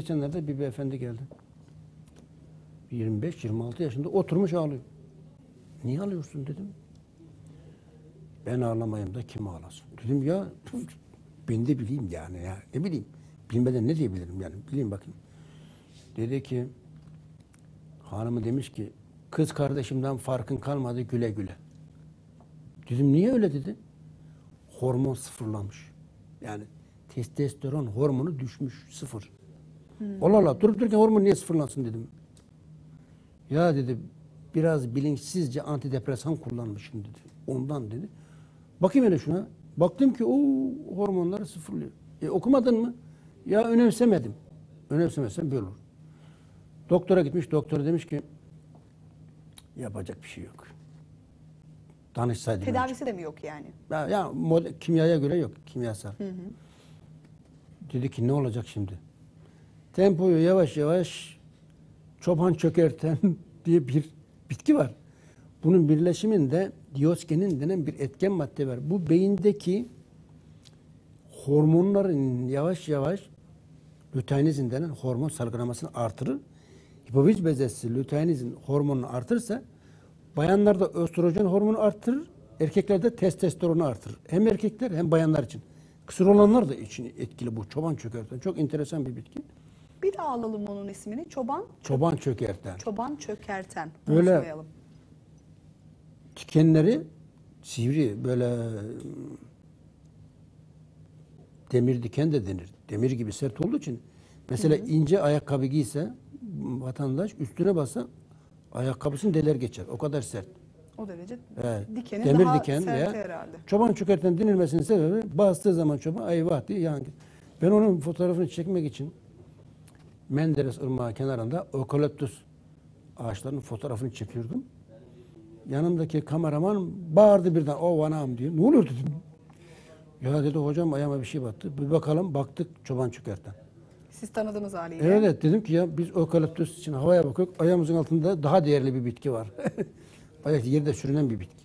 geçenlerde bir beyefendi geldi. 25-26 yaşında oturmuş ağlıyor. Niye ağlıyorsun dedim. Ben ağlamayayım da kim ağlasın? Dedim ya ben de bileyim yani ya ne bileyim. Bilmeden ne diyebilirim yani bileyim bakayım. Dedi ki hanımı demiş ki kız kardeşimden farkın kalmadı güle güle. Dedim niye öyle dedi. Hormon sıfırlamış. Yani testosteron hormonu düşmüş sıfır. Allah Allah durup dururken hormon niye sıfırlansın dedim. Ya dedi biraz bilinçsizce antidepresan kullanmışım dedi. Ondan dedi. Bakayım hele şuna. Baktım ki o hormonları sıfırlıyor. E, okumadın mı? Ya önemsemedim. Önemsemezsen böyle olur. Doktora gitmiş. Doktor demiş ki yapacak bir şey yok. Danışsaydım. önce. Tedavisi de mi yok yani? Ya, ya kimyaya göre yok. Kimyasal. Dedi ki ne olacak şimdi? Tempoyu yavaş yavaş çoban çökerten diye bir bitki var. Bunun birleşiminde diosgenin denen bir etken madde var. Bu beyindeki hormonların yavaş yavaş luteinizin denen hormon salgılamasını artırır. Hipofiz bezesi luteinizin hormonunu artırırsa bayanlarda östrojen hormonu artırır, erkeklerde testosteronu artırır. Hem erkekler hem bayanlar için. Kısır olanlar da için etkili bu çoban çökerten. Çok enteresan bir bitki. Bir daha alalım onun ismini. Çoban, Çoban çökerten. çoban çökerten. Böyle- Unutmayalım. Dikenleri sivri böyle demir diken de denir. Demir gibi sert olduğu için mesela ince ayakkabı giyse vatandaş üstüne bassa ayakkabısını deler geçer. O kadar sert. O derece Evet. dikeni Demir daha diken sert veya herhalde. çoban çökerten denilmesinin sebebi bastığı zaman çoban eyvah diye yan. Ben onun fotoğrafını çekmek için Menderes Irmağı kenarında okaliptüs ağaçlarının fotoğrafını çekiyordum. Yanımdaki kameraman bağırdı birden o vanam diye. Ne oluyor dedim. Ya dedi hocam ayağıma bir şey battı. Bir bakalım baktık çoban çökerten. Siz tanıdığınız haliyle. Evet, evet dedim ki ya biz okaliptüs için havaya bakıyoruz. Ayağımızın altında daha değerli bir bitki var. Ayak yerde sürünen bir bitki.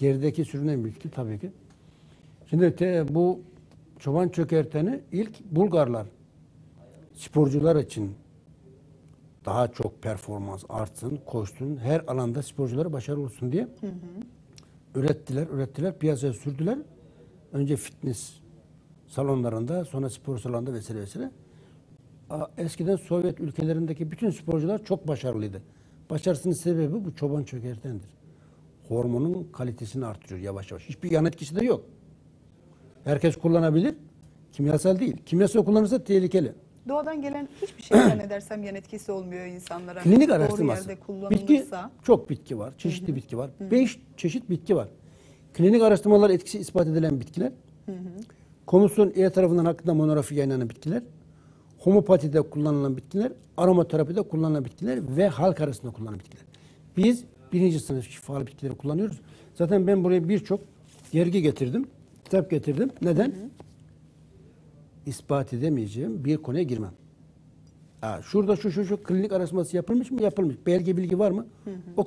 Yerdeki sürünen bir bitki tabii ki. Şimdi te, bu çoban çökerteni ilk Bulgarlar sporcular için daha çok performans artsın, koşsun, her alanda sporculara başarılı olsun diye ürettiler, ürettiler, piyasaya sürdüler. Önce fitness salonlarında, sonra spor salonunda vesaire vesaire. Eskiden Sovyet ülkelerindeki bütün sporcular çok başarılıydı. Başarısının sebebi bu çoban çökertendir. Hormonun kalitesini artırıyor yavaş yavaş. Hiçbir yan etkisi de yok. Herkes kullanabilir. Kimyasal değil. Kimyasal kullanırsa tehlikeli. Doğadan gelen hiçbir şey zannedersem yan etkisi olmuyor insanlara. Klinik Doğru araştırması. yerde Bitki, kullanılırsa. çok bitki var. Çeşitli bitki var. Beş çeşit bitki var. Klinik araştırmalar etkisi ispat edilen bitkiler. Komisyon E tarafından hakkında monografi yayınlanan bitkiler. Homopatide kullanılan bitkiler. Aromaterapide kullanılan bitkiler ve halk arasında kullanılan bitkiler. Biz birinci sınıf şifalı bitkileri kullanıyoruz. Zaten ben buraya birçok yergi getirdim. Kitap getirdim. Neden? İspat edemeyeceğim bir konuya girmem. Ha, şurada şu şu şu klinik araştırması yapılmış mı? Yapılmış. Belge bilgi var mı? O